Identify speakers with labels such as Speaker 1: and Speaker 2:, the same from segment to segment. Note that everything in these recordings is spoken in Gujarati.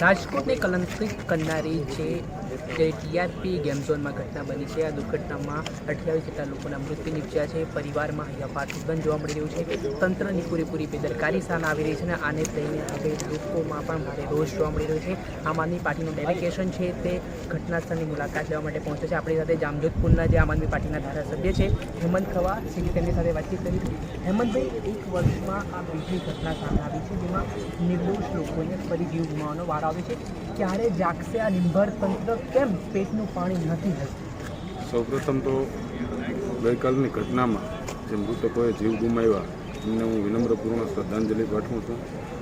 Speaker 1: રાજકોટને કલંકિત કરનારી જે જે ટીઆરપી ગેમ ઝોનમાં ઘટના બની છે. આ દુર્ઘટનામાં અઠ્યાવીસ જેટલા લોકોના મૃત્યુ નીપજ્યા છે. પરિવારમાં હૈયાપાટ બંધ જોવા મળી રહ્યું છે. તંત્રની પૂરેપૂરી બેદરકારી સામે આવી રહી છે અને આને લઈને હવે લોકોમાં પણ ભારે રોષ જોવા મળી રહ્યો છે. આમ આદમી પાર્ટીનું ડેલિગેશન છે તે ઘટના સ્થળની મુલાકાત લેવા માટે પહોંચે છે. આપણી સાથે જામજોધપુરના જે આમ આદમી પાર્ટીના ધારાસભ્ય છે, હેમંત ખવા શ્રી તેમની સાથે વાતચીત કરી હેમંતભાઈ, એક વર્ષમાં આ બીજી ઘટના સામે આવી છે, જેમાં નિર્દોષ લોકોને ફરી જીવ ગુમાવવાનો વારો આવે છે. ક્યારે જાગશે આ નિર્ભર તંત્ર? કેમ પેટનું પાણી નથી હલતું
Speaker 2: સૌપ્રથમ તો ગઈકાલની ઘટનામાં જે મૃતકોએ જીવ ગુમાવ્યા, એમને હું વિનમ્રપૂર્ણ શ્રદ્ધાંજલિ પાઠવું છું.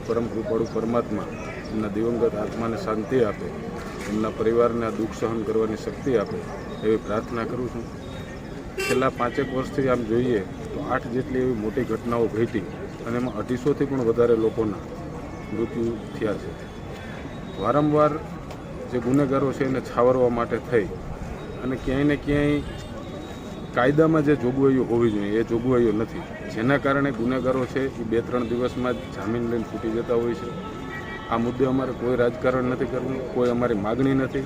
Speaker 2: પરમ કૃપાળુ પરમાત્મા એમના દિવંગત આત્માને શાંતિ આપે, એમના પરિવારને આ દુઃખ સહન કરવાની શક્તિ આપે એવી પ્રાર્થના કરું છું. છેલ્લા પાંચેક વર્ષથી આમ જોઈએ તો આઠ જેટલી એવી મોટી ઘટનાઓ ઘટી અને એમાં અઢીસોથી પણ વધારે લોકોના મૃત્યુ થયા છે. વારંવાર જે ગુનેગારો છે એને છાવરવા માટે થઈ. અને ક્યાંય ને ક્યાંય કાયદામાં જે જોગવાઈઓ હોવી જોઈએ, એ જોગવાઈઓ નથી. જેના કારણે ગુનેગારો છે, એ બે ત્રણ દિવસમાં જ જામીન લઈને છૂટી જતા હોય છે. આ મુદ્દે અમારે કોઈ રાજકારણ નથી કરવું, કોઈ અમારી માગણી નથી.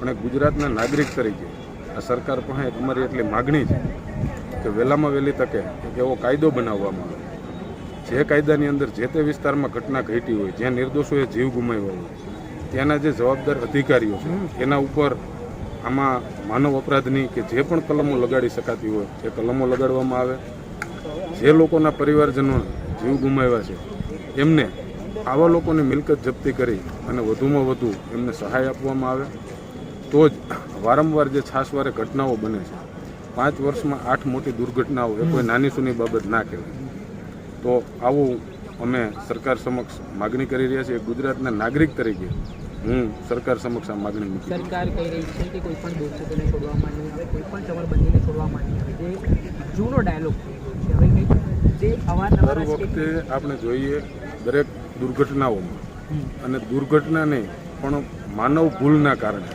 Speaker 2: પણ ગુજરાતના નાગરિક તરીકે આ સરકાર પાસે અમારી એટલી માગણી છે કે વહેલામાં વહેલી તકે એવો કાયદો બનાવવામાં આવે. જે કાયદાની અંદર જે તે વિસ્તારમાં ઘટના ઘટી હોય, જ્યાં નિર્દોષોએ જીવ ગુમાવ્યો હોય ત્યાંના જે જવાબદાર અધિકારીઓ છે એના ઉપર આમાં માનવ અપરાધની કે જે પણ કલમો લગાડી શકાતી હોય એ કલમો લગાડવામાં આવે. જે લોકોના પરિવારજનો જીવ ગુમાવ્યા છે એમને આવા લોકોની મિલકત જપ્તી કરી અને વધુમાં વધુ એમને સહાય આપવામાં આવે. તો જ વારંવાર જે છાસવારે ઘટનાઓ બને છે પાંચ વર્ષમાં આઠ મોટી દુર્ઘટનાઓ એ કોઈ નાની સૂની બાબત ના કહેવાય. તો આવું અમે સરકાર સમક્ષ માગણી કરી રહ્યા છીએ. ગુજરાતના નાગરિક તરીકે સરકાર સમક્ષ આ માગણી મૂકી
Speaker 1: સરકાર કહી રહી છે કે કોઈ પણ દોષિતોને છોડવામાં નહીં આવે કોઈ પણ જબરબંધીને છોડવામાં નહીં આવે જે જૂનો ડાયલોગ થઈ ગયો છે. હવે કંઈક જે અવારનવાર
Speaker 2: વખતે આપણે જોઈએ દરેક દુર્ઘટનાઓમાં અને દુર્ઘટના નહીં પણ માનવ ભૂલના કારણે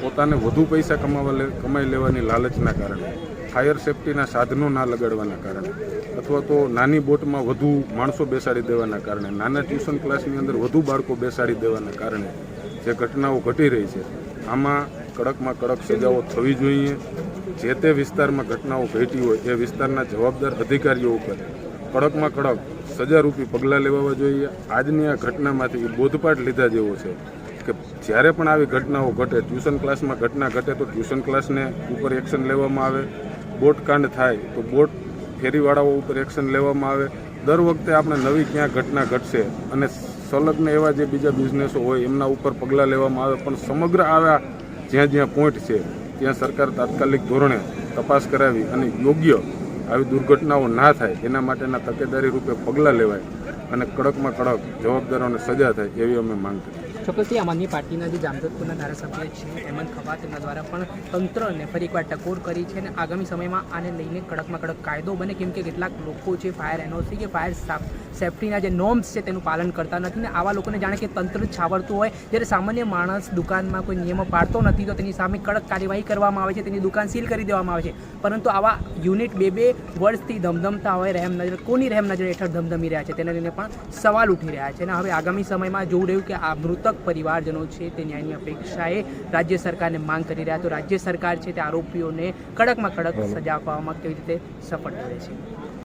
Speaker 2: પોતાને વધુ પૈસા કમાવા લે કમાઈ લેવાની લાલચના કારણે ફાયર સેફટીના સાધનો ના લગાડવાના કારણે અથવા તો નાની બોટમાં વધુ માણસો બેસાડી દેવાના કારણે નાના ટ્યુશન ક્લાસની અંદર વધુ બાળકો બેસાડી દેવાના કારણે જે ઘટનાઓ ઘટી રહી છે, આમાં કડકમાં કડક સજાઓ થવી જોઈએ. જે તે વિસ્તારમાં ઘટનાઓ ઘટી હોય, એ વિસ્તારના જવાબદાર અધિકારીઓ ઉપર કડકમાં કડક સજારૂપી પગલાં લેવા જોઈએ. આજની આ ઘટનામાંથી બોધપાઠ લીધા જેવો છે કે જ્યારે પણ આવી ઘટનાઓ ઘટે, ટ્યુશન ક્લાસમાં ઘટના ઘટે, તો ટ્યુશન ક્લાસને ઉપર એક્શન લેવામાં આવે. બોટ કાંડ થાય, તો બોટ ફેરીવાળાઓ ઉપર એક્શન લેવામાં આવે. દર વખતે આપણે નવી ક્યાં ઘટના ઘટશે અને સંલગ્ન એવા જે બીજા બિઝનેસો હોય, એમના ઉપર પગલાં લેવામાં આવે, પણ સમગ્ર આવા જ્યાં જ્યાં પોઈન્ટ છે, ત્યાં સરકાર તાત્કાલિક ધોરણે તપાસ કરાવી અને યોગ્ય આવી દુર્ઘટનાઓ ના થાય, એના માટેના તકેદારી રૂપે પગલાં લેવાય અને કડકમાં કડક જવાબદારોને સજા થાય, એવી અમે માંગ કરીએ.
Speaker 1: ચોક્કસથી આમ પાર્ટીના જે જામજોધપુરના ધારાસભ્ય છે, હેમંત ખવા તેમના દ્વારા પણ તંત્રને ફરી એકવાર ટકોર કરી છે અને આગામી સમયમાં આને લઈને કડકમાં કડક કાયદો બને, કેમ કે કેટલાક લોકો છે ફાયર એનઓસી કે ફાયર સેફટીના જે નોર્મ્સ છે, તેનું પાલન કરતા નથી ને આવા લોકોને જાણે કે તંત્ર છાવરતું હોય. જ્યારે સામાન્ય માણસ દુકાનમાં કોઈ નિયમો પાડતો નથી, તો તેની સામે કડક કાર્યવાહી કરવામાં આવે છે, તેની દુકાન સીલ કરી દેવામાં આવે છે. પરંતુ આવા યુનિટ બે બે વર્ષથી ધમધમતા હોય, રહેમ નજર, કોની રહેમ નજર હેઠળ ધમધમી રહ્યા છે, તેને લઈને પણ સવાલ ઉઠી રહ્યા છે. અને હવે આગામી સમયમાં જોવું રહ્યું કે આ મૃતક પરિવારજનો છે તે ન્યાયની અપેક્ષાએ રાજ્ય સરકારને માંગ કરી રહ્યા. તો રાજ્ય સરકાર છે તે આરોપીઓને કડકમાં કડક સજા આપવામાં કેવી રીતે સફળ રહે છે?